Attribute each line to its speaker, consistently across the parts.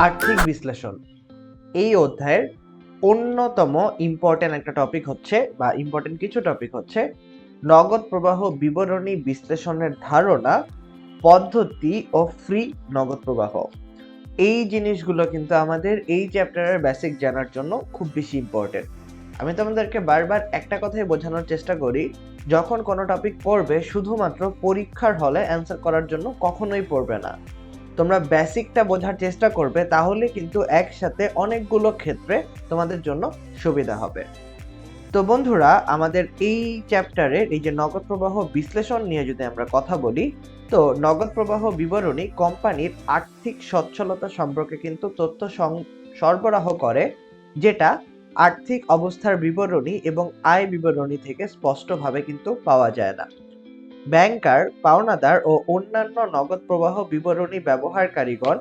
Speaker 1: আর্থিক বিশ্লেষণ। এই অধ্যায়ের অন্যতম ইম্পর্টেন্ট একটা টপিক হচ্ছে বা ইম্পর্টেন্ট কিছু টপিক হচ্ছে নগদ প্রবাহ বিবরণী বিশ্লেষণের ধারণা, পদ্ধতি ও ফ্রি নগদ প্রবাহ। এই জিনিসগুলো কিন্তু আমাদের এই চ্যাপ্টারের বেসিক জানার জন্য খুব বেশি ইম্পর্টেন্ট আমি তোমাদেরকে বারবার একটা কথাই বোঝানোর চেষ্টা করি, যখন কোনো টপিক পড়বে, শুধুমাত্র পরীক্ষার হলে অ্যান্সার করার জন্য কখনোই পড়বে না। তোমরা বেসিকটা বোঝার চেষ্টা করবে, তাহলে কিন্তু একসাথে অনেকগুলো ক্ষেত্রে তোমাদের জন্য সুবিধা হবে। তো বন্ধুরা, আমাদের এই চ্যাপ্টারের এই যে নগদ প্রবাহ বিশ্লেষণ নিয়ে যদি আমরা কথা বলি, তো নগদ প্রবাহ বিবরণী কোম্পানির আর্থিক সচ্ছলতা সম্পর্কে কিন্তু তথ্য সরবরাহ করে, যেটা আর্থিক অবস্থার বিবরণী এবং আয় বিবরণী থেকে স্পষ্টভাবে কিন্তু পাওয়া যায় না। ব্যাংকার, পাওনাদার ও অন্যান্য নগদ প্রবাহ বিবরণী ব্যবহারকারীগণ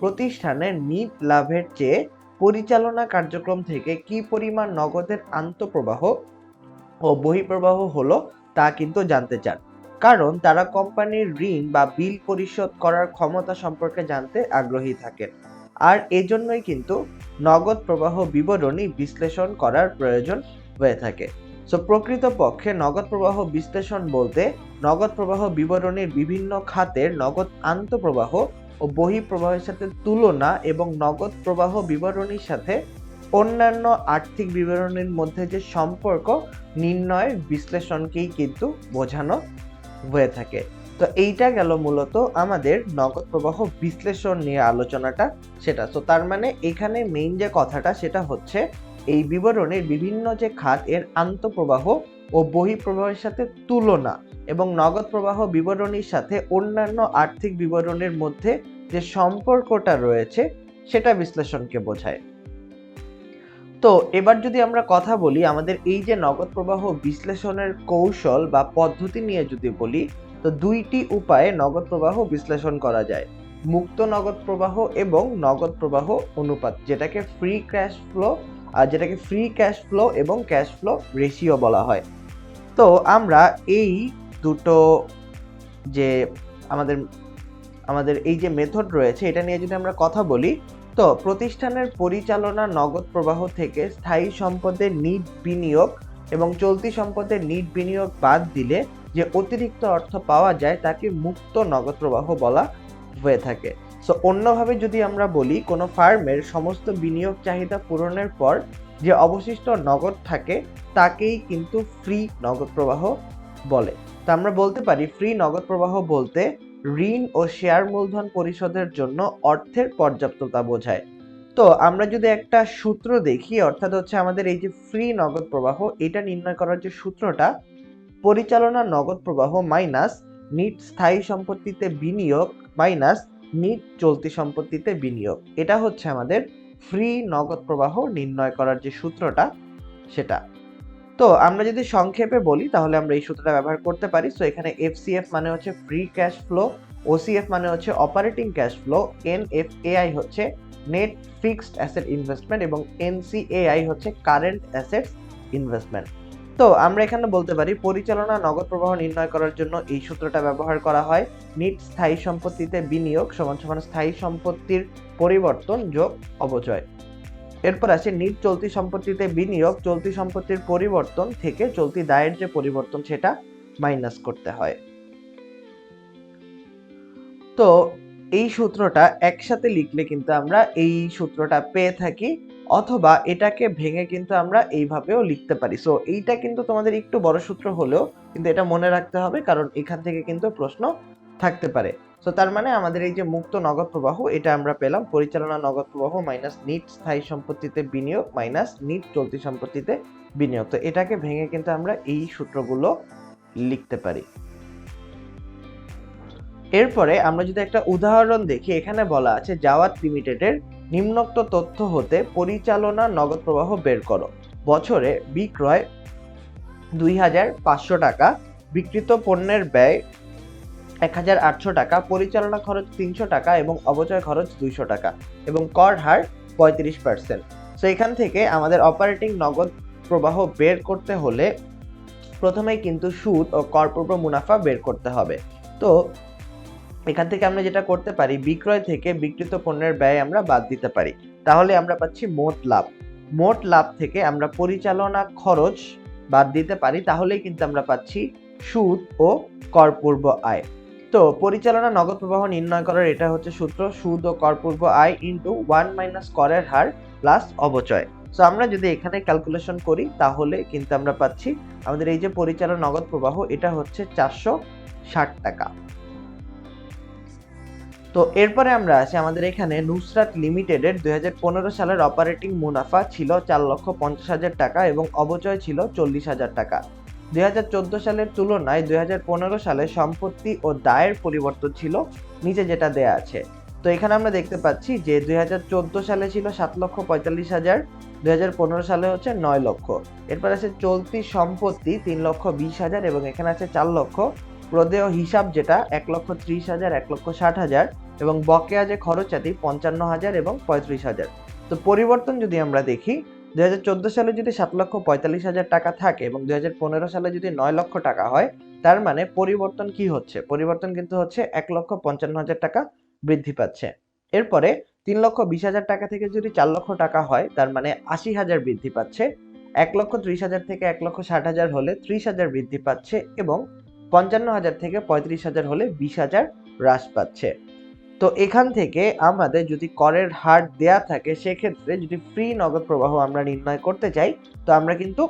Speaker 1: প্রতিষ্ঠানের নিট লাভের চেয়ে পরিচালনা কার্যক্রম থেকে কি পরিমাণ নগদের আন্তঃপ্রবাহ ও বহিঃপ্রবাহ হলো তা কিন্তু জানতে চান। কারণ তারা কোম্পানির ঋণ বা বিল পরিশোধ করার ক্ষমতা সম্পর্কে জানতে আগ্রহী থাকেন। আর এজন্যই কিন্তু নগদ প্রবাহ বিবরণী বিশ্লেষণ করার প্রয়োজন হয়ে থাকে। সো প্রকৃতপক্ষে নগদ প্রবাহ বিশ্লেষণ বলতে নগদ প্রবাহ বিবরণীর বিভিন্ন খাতের নগদ আন্তঃপ্রবাহ ও বহিঃপ্রবাহের সাথে তুলনা এবং নগদ প্রবাহ বিবরণীর সাথে অন্যান্য আর্থিক বিবরণীর মধ্যে যে সম্পর্ক নির্ণয়ের বিশ্লেষণকেই কিন্তু বোঝানো হয়ে থাকে। তো এইটা গেল মূলত আমাদের নগদ প্রবাহ বিশ্লেষণ নিয়ে আলোচনাটা সেটা। তো তার মানে এখানে মেইন যে কথাটা সেটা হচ্ছে এই বিবরণীর বিভিন্ন যে খাত, এর আন্তঃপ্রবাহ ও বহিঃপ্রবাহের সাথে তুলনা এবং নগদ প্রবাহ বিবরণীর সাথে অন্যান্য আর্থিক বিবরণের মধ্যে যে সম্পর্কটা রয়েছে, সেটা বিশ্লেষণকে বোঝায়। তো এবার যদি আমরা কথা বলি, আমাদের এই যে নগদ প্রবাহ বিশ্লেষণের কৌশল বা পদ্ধতি নিয়ে যদি বলি, তো দুইটি উপায়ে নগদ প্রবাহ বিশ্লেষণ করা যায়। মুক্ত নগদ প্রবাহ এবং নগদ প্রবাহ অনুপাত, যেটাকে ফ্রি ক্যাশ ফ্লো যেটাকে ফ্রি ক্যাশ ফ্লো এবং ক্যাশ ফ্লো রেশিও বলা হয়। তো আমরা এই দুটো যে আমাদের আমাদের এই যে মেথড রয়েছে, এটা নিয়ে যদি আমরা কথা বলি, তো প্রতিষ্ঠানের পরিচালনা নগদ প্রবাহ থেকে স্থায়ী সম্পদের নিট বিনিয়োগ এবং চলতি সম্পদের নিট বিনিয়োগ বাদ দিলে যে অতিরিক্ত অর্থ পাওয়া যায়, তাকে মুক্ত নগদ প্রবাহ বলা হয়ে থাকে। সো অন্যভাবে যদি আমরা বলি, কোনো ফার্মের সমস্ত বিনিয়োগ চাহিদা পূরণের পর যে অবশিষ্ট নগদ থাকে, তাকেই কিন্তু ফ্রি নগদ প্রবাহ বলে। তো আমরা বলতে পারি ফ্রি নগদ প্রবাহ বলতে ঋণ ও শেয়ার মূলধন পরিশোধের জন্য অর্থের পর্যাপ্ততা বোঝায়। তো, আমরা যদি একটা সূত্র দেখি, অর্থাৎ হচ্ছে আমাদের এই যে ফ্রি নগদ প্রবাহ, এটা নির্ণয় করার যে সূত্রটা, পরিচালনা নগদ প্রবাহ মাইনাস নিট স্থায়ী সম্পত্তিতে বিনিয়োগ মাইনাস নিট চলতি সম্পত্তিতে বিনিয়োগ। এটা হচ্ছে আমাদের ফ্রি নগদ প্রবাহ নির্ণয় করার যে সূত্রটা, সেটা। তো আমরা যদি সংক্ষেপে বলি, তাহলে আমরা এই সূত্রটা ব্যবহার করতে পারি। সো এখানে এফসিএফ মানে হচ্ছে ফ্রি ক্যাশ ফ্লো ওসিএফ মানে হচ্ছে অপারেটিং ক্যাশ ফ্লো এনএফএআই হচ্ছে নেট ফিক্সড অ্যাসেট ইনভেস্টমেন্ট এবং এনসিএআই হচ্ছে কারেন্ট অ্যাসেটস ইনভেস্টমেন্ট তো আমরা এখানে বলতে পারি, পরিচালনা নগদ প্রবাহ নির্ণয় করার জন্য এই সূত্রটা ব্যবহার করা হয়। নিট স্থায়ী সম্পত্তিতে বিনিয়োগ সমান সমান স্থায়ী সম্পত্তির পরিবর্তন যোগ অবচয় এরপর আছে নিট চলতি সম্পত্তিতে বিনিয়োগ, চলতি সম্পত্তির পরিবর্তন থেকে চলতি দায়ের যে পরিবর্তন সেটা মাইনাস করতে হয়। তো এই সূত্রটা একসাথে লিখলে কিন্তু আমরা এই সূত্রটা পেয়ে থাকি। অথবা এটাকে ভেঙে কিন্তু আমরা এইভাবেও লিখতে পারি। সো এইটা কিন্তু তোমাদের একটু বড় সূত্র হলেও কিন্তু এটা মনে রাখতে হবে, কারণ এখান থেকে কিন্তু প্রশ্ন থাকতে পারে। সো তার মানে আমাদের এই যে মুক্ত নগদ প্রবাহ, এটা আমরা পেলাম। পরিচালনা নগদ প্রবাহ মাইনাস নিট স্থায়ী সম্পত্তিতে বিনিয়োগ মাইনাস নিট চলতি সম্পত্তিতে বিনিয়োগ। তো এটাকে ভেঙে কিন্তু আমরা এই সূত্রগুলো লিখতে পারি। এরপরে আমরা যদি একটা উদাহরণ দেখি, এখানে বলা আছে, জাওয়াত লিমিটেডের নিম্নোক্ত তথ্য হতে পরিচালনা নগদ প্রবাহ বের করো। বছরে বিক্রয় দুই হাজার পাঁচশো টাকা, বিক্রিত পণ্যের ব্যয় এক হাজার আটশো টাকা, পরিচালনা খরচ তিনশো টাকা এবং অবচয় খরচ দুইশো টাকা এবং কর হার পঁয়ত্রিশ পার্সেন্ট সো এখান থেকে আমাদের অপারেটিং নগদ প্রবাহ বের করতে হলে প্রথমেই কিন্তু সুদ ও করপূর্ব মুনাফা বের করতে হবে। তো এখান থেকে আমরা যেটা করতে পারি, বিক্রয় থেকে বিক্রিত পণ্যের ব্যয় আমরা বাদ দিতে পারি। তাহলে আমরা পাচ্ছি মোট লাভ। মোট লাভ থেকে আমরা পরিচালনা খরচ বাদ দিতে পারি, তাহলেই কিন্তু আমরা পাচ্ছি সুদ ও করপূর্ব আয়। তো পরিচালনা নগদ প্রবাহ নির্ণয় করার এটা হচ্ছে সূত্র, সুদ ও করপূর্ব আয় ইন্টু ওয়ান মাইনাস করের হার প্লাস অবচয়। সো আমরা যদি এখানে ক্যালকুলেশন করি, তাহলে কিন্তু আমরা পাচ্ছি আমাদের এই যে পরিচালনা নগদ প্রবাহ, এটা হচ্ছে চারশো ষাট টাকা। তো এরপরে আমরা আসি আমাদের এখানে নুসরাত লিমিটেডের দুই হাজার পনেরো সালের অপারেটিং মুনাফা ছিল চার লক্ষ পঞ্চাশ হাজার টাকা এবং অবচয় ছিল চল্লিশ হাজার টাকা। দুই হাজার চোদ্দ সালের তুলনায় দুই হাজার পনেরো সালে সম্পত্তি ও দায়ের পরিবর্তন ছিল, নিচে যেটা দেয়া আছে। তো এখানে আমরা দেখতে পাচ্ছি যে দু হাজার চোদ্দ সালে ছিল সাত লক্ষ পঁয়তাল্লিশ হাজার, দুই সালে হচ্ছে নয় লক্ষ। এরপর আছে চলতি সম্পত্তি তিন লক্ষ বিশ হাজার এবং এখানে আছে চার লক্ষ প্রদেয় হিসাব যেটা এক লক্ষ ত্রিশ হাজার, এক লক্ষ ষাট হাজার এবং বকেয়া যে খরচাতি পঞ্চান্ন হাজার এবং পঁয়ত্রিশ হাজার। তো পরিবর্তন যদি আমরা দেখি দু হাজার চোদ্দ সালে যদি সাত লক্ষ পঁয়তাল্লিশ হাজার টাকা থাকে এবং দু হাজার পনেরো সালে যদি নয় লক্ষ টাকা হয়, তার মানে পরিবর্তন কি হচ্ছে? পরিবর্তন কিন্তু হচ্ছে এক লক্ষ পঞ্চান্ন হাজার টাকা বৃদ্ধি পাচ্ছে। এরপরে তিন লক্ষ বিশ হাজার টাকা থেকে যদি চার লক্ষ টাকা হয়, তার মানে আশি হাজার বৃদ্ধি পাচ্ছে। এক লক্ষ ত্রিশ হাজার থেকে এক লক্ষ ষাট হাজার হলে ত্রিশ হাজার বৃদ্ধি পাচ্ছে এবং পঞ্চান্ন হাজার থেকে পঁয়ত্রিশ হাজার হলে বিশ হাজার হ্রাস পাচ্ছে। তো এখান থেকে আমাদের যদি করের হার দেয়া থাকে, সেক্ষেত্রে যদি ফ্রি নগদ প্রবাহ আমরা নির্ণয় করতে চাই, তো আমরা কিন্তু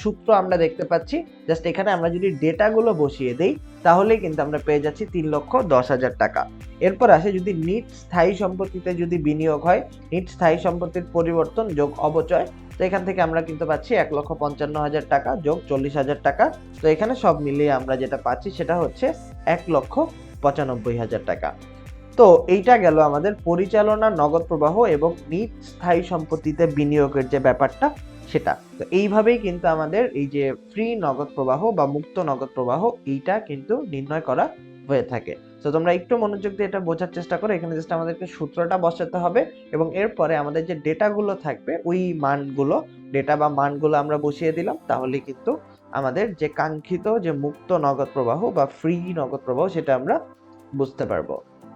Speaker 1: সূত্র আমরা দেখতে পাচ্ছি জাস্ট এখানে আমরা যদি ডেটাগুলো বসিয়ে দেই, তাহলে কিন্তু আমরা পেয়ে যাচ্ছি তিন লক্ষ দশ হাজার টাকা। এরপর আসে যদি নিট স্থায়ী সম্পত্তিতে যদি বিনিয়োগ হয়, নিট স্থায়ী সম্পত্তির পরিবর্তন যোগ অবচয় তো এখান থেকে আমরা কিন্তু পাচ্ছি এক লক্ষ পঞ্চান্ন হাজার টাকা যোগ চল্লিশ হাজার টাকা। তো এখানে সব মিলিয়ে আমরা যেটা পাচ্ছি সেটা হচ্ছে এক লক্ষ পঁচানব্বই হাজার টাকা। তো এইটা গেল আমাদের পরিচালনা, নগদ প্রবাহ এবং নিট স্থায়ী সম্পত্তিতে বিনিয়োগের যে ব্যাপারটা সেটা। তো এইভাবেই কিন্তু আমাদের এই যে ফ্রি নগদ প্রবাহ বা মুক্ত নগদ প্রবাহ এইটা কিন্তু নির্ণয় করা হয়ে থাকে। তো তোমরা একটু মনোযোগ দিয়ে এটা বোঝার চেষ্টা করো। এখানে জাস্ট আমাদেরকে সূত্রটা বসাতে হবে এবং এরপরে আমাদের যে ডেটাগুলো থাকবে, ওই মানগুলো, ডেটা বা মানগুলো আমরা বসিয়ে দিলাম। তাহলে কিন্তু আমাদের যে কাঙ্ক্ষিত যে মুক্ত নগদ প্রবাহ বা ফ্রি নগদ প্রবাহ সেটা আমরা বুঝতে পারব।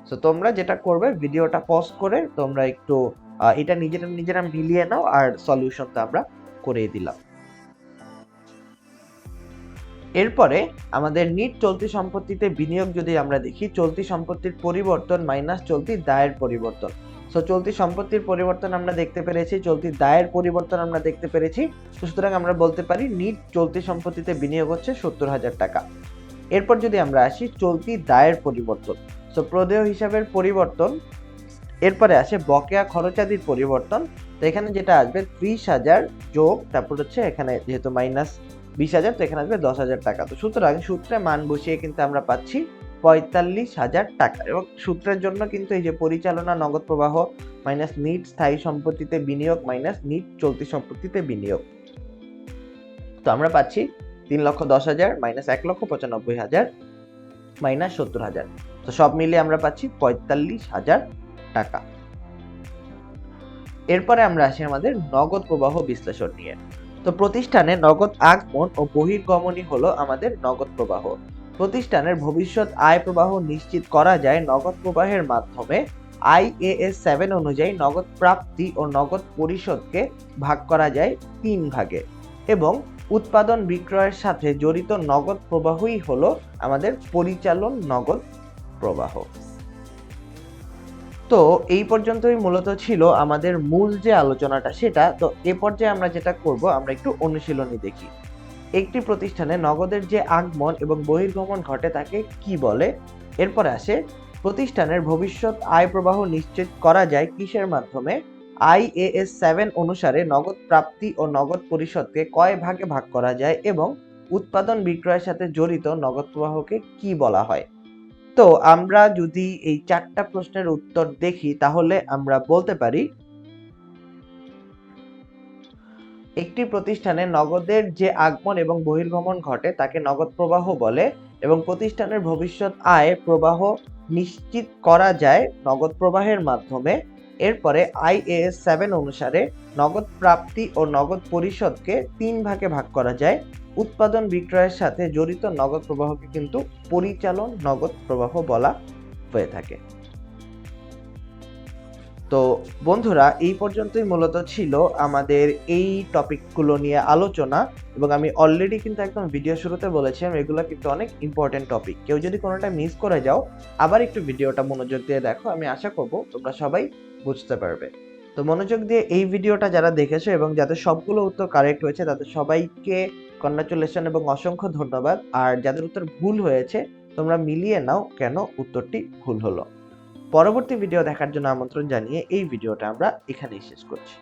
Speaker 1: তো তোমরা যেটা করবে, ভিডিওটা পজ করে তোমরা একটু এটা নিজেরা নিজেরা মিলিয়ে নাও আর সলিউশনটা আমরা করে দিলাম। এরপরে আমাদের নিট চলতি সম্পত্তিতে বিনিয়োগ যদি আমরা দেখি, চলতি সম্পত্তির পরিবর্তন মাইনাস চলতি দায়ের পরিবর্তন। সো চলতি সম্পত্তির পরিবর্তন আমরা দেখতে পেরেছি, চলতি দায়ের পরিবর্তন আমরা দেখতে পেরেছি। সুতরাং আমরা বলতে পারি, নিট চলতি সম্পত্তিতে বিনিয়োগ হচ্ছে সত্তর হাজার টাকা। এরপর যদি আমরা আসি, চলতি দায়ের পরিবর্তন। সো প্রদেয় হিসাবের পরিবর্তন, এরপরে আসে বকেয়া খরচাদির পরিবর্তন। তো এখানে যেটা আসবে, ত্রিশ হাজার যোগ, তারপর হচ্ছে এখানে যেহেতু মাইনাস বিশ হাজার, তো এখানে আসবে দশ হাজার টাকা। তো সুতরাং সূত্রে মান বসিয়ে কিন্তু আমরা পাচ্ছি পঁয়তাল্লিশ হাজার টাকা। এবং সূত্রের জন্য কিন্তু এই যে পরিচালনা নগদ প্রবাহ মাইনাস নিট স্থায়ী সম্পত্তিতে বিনিয়োগ মাইনাস নিট চলতি সম্পত্তিতে বিনিয়োগ। তো আমরা পাচ্ছি তিন লক্ষ দশ হাজার মাইনাস এক লক্ষ পঁচানব্বই হাজার মাইনাস সত্তর হাজার। তো সব মিলিয়ে আমরা পাচ্ছি পঁয়তাল্লিশ হাজার টাকা। এরপরে আমরা আসি আমাদের নগদ প্রবাহ বিশ্লেষণ নিয়ে। তো প্রতিষ্ঠানে নগদ আগমন ও বহির্গমনই হলো আমাদের নগদ প্রবাহ। প্রতিষ্ঠানের ভবিষ্যৎ আয় প্রবাহ নিশ্চিত করা যায় নগদ প্রবাহের মাধ্যমে। আইএএস সেভেন অনুযায়ী নগদ প্রাপ্তি ও নগদ পরিশোধকে ভাগ করা যায় তিন ভাগে এবং উৎপাদন বিক্রয়ের সাথে জড়িত নগদ প্রবাহই হলো আমাদের পরিচালন নগদ প্রবাহ। তো এই পর্যন্তই মূলত ছিল আমাদের মূল যে আলোচনাটা সেটা। তো এ পর্যায়ে আমরা যেটা করব, আমরা একটু অনুশীলনী দেখি। একটি প্রতিষ্ঠানে নগদের যে আগমন এবং বহির্গমন ঘটে তাকে কি বলে? এরপরে আসে, প্রতিষ্ঠানের ভবিষ্যৎ আয় প্রবাহ নিশ্চিত করা যায় কিসের মাধ্যমে? আইএএস সেভেন অনুসারে নগদ প্রাপ্তি ও নগদ পরিশোধকে কয় ভাগে ভাগ করা যায় এবং উৎপাদন বিক্রয়ের সাথে জড়িত নগদ প্রবাহকে কি বলা হয়? তো আমরা যদি এই চারটা প্রশ্নের উত্তর দেখি, তাহলে আমরা বলতে পারি, একটি প্রতিষ্ঠানে নগদের যে আগমন এবং বহির্গমন ঘটে, তাকে নগদ প্রবাহ বলে এবং প্রতিষ্ঠানের ভবিষ্যৎ আয় প্রবাহ নিশ্চিত করা যায় নগদ প্রবাহের মাধ্যমে। এরপরে আইএএস সেভেন অনুসারে নগদ প্রাপ্তি ও নগদ পরিশোধকে তিন ভাগে ভাগ করা যায়। উৎপাদন বিক্রয়ের সাথে জড়িত নগদ প্রবাহকে কিন্তু পরিচালন নগদ প্রবাহ বলা হয়ে থাকে। তো বন্ধুরা, এই পর্যন্তই মূলত ছিল আমাদের এই টপিকগুলো নিয়ে আলোচনা এবং আমি অলরেডি কিন্তু একদম ভিডিও শুরুতে বলেছিলাম এগুলো কিন্তু অনেক ইম্পর্টেন্ট টপিক কেউ যদি কোনোটা মিস করে যাও, আবার একটু ভিডিওটা মনোযোগ দিয়ে দেখো, আমি আশা করব তোমরা সবাই বুঝতে পারবে। তো মনোযোগ দিয়ে এই ভিডিওটা যারা দেখেছ এবং যাদের সবগুলো উত্তর কারেক্ট হয়েছে, তাদের সবাইকে কনগ্রাচুলেশন এবং অসংখ্য ধন্যবাদ। আর যাদের উত্তর ভুল হয়েছে, তোমরা মিলিয়ে নাও কেন উত্তরটি ভুল হলো। পরবর্তী ভিডিও দেখার জন্য আমন্ত্রণ জানিয়ে এই ভিডিওটা আমরা এখানেই শেষ করছি।